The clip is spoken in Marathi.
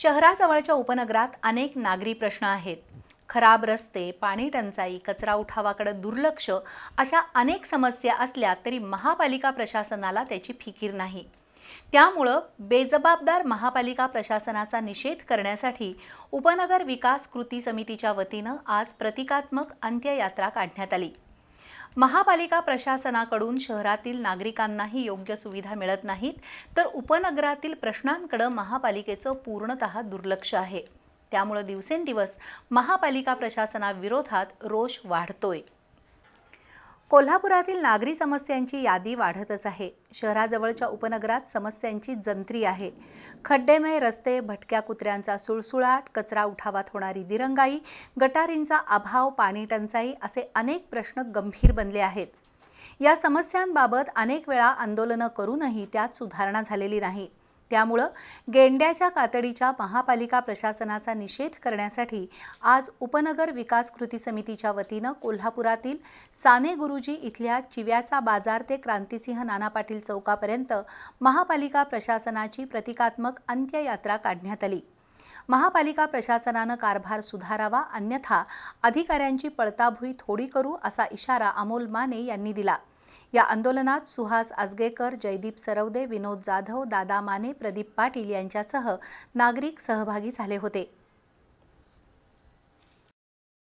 शहराजवळच्या उपनगरात अनेक नागरी प्रश्न आहेत. खराब रस्ते पाणी टंचाई कचरा उठावाकडे दुर्लक्ष अशा अनेक समस्या असल्या तरी महापालिका प्रशासनाला त्याची फिकीर नाही. त्यामुळं बेजबाबदार महापालिका प्रशासनाचा निषेध करण्यासाठी उपनगर विकास कृती समितीच्या वतीनं आज प्रतिकात्मक अंत्ययात्रा काढण्यात आली. महापालिका प्रशासनाकडून शहरातील नागरिकांनाही योग्य सुविधा मिळत नाहीत तर उपनगरातील प्रश्नांकडे महापालिकेचं पूर्णतः दुर्लक्ष आहे. त्यामुळे दिवसेंदिवस महापालिका प्रशासनाविरोधात रोष वाढतोय. कोल्हापुरातील नागरी समस्यांची यादी वाढतच आहे. शहराजवळच्या उपनगरात समस्यांची जंत्री आहे. खड्डेमय रस्ते भटक्या कुत्र्यांचा सुळसुळाट कचरा उठावात होणारी दिरंगाई गटारींचा अभाव पाणी टंचाई असे अनेक प्रश्न गंभीर बनले आहेत. या समस्यांबाबत अनेक वेळा आंदोलनं करूनही त्यात सुधारणा झालेली नाही. त्यामुळं गेंड्याच्या कातडीच्या महापालिका प्रशासनाचा निषेध करण्यासाठी आज उपनगर विकास कृती समितीच्या वतीनं कोल्हापुरातील साने गुरुजी इथल्या चिव्याचा बाजार ते क्रांतिसिंह नाना पाटील चौकापर्यंत महापालिका प्रशासनाची प्रतिकात्मक अंत्ययात्रा काढण्यात आली. महापालिका प्रशासनानं कारभार सुधारावा अन्यथा अधिकाऱ्यांची पळताभुई थोडी करू असा इशारा अमोल माने यांनी दिला. या आंदोलनात सुहास आजगेकर जयदीप सरवदे विनोद जाधव दादा माने प्रदीप पाटील यांच्यासह नागरिक सहभागी झाले होते.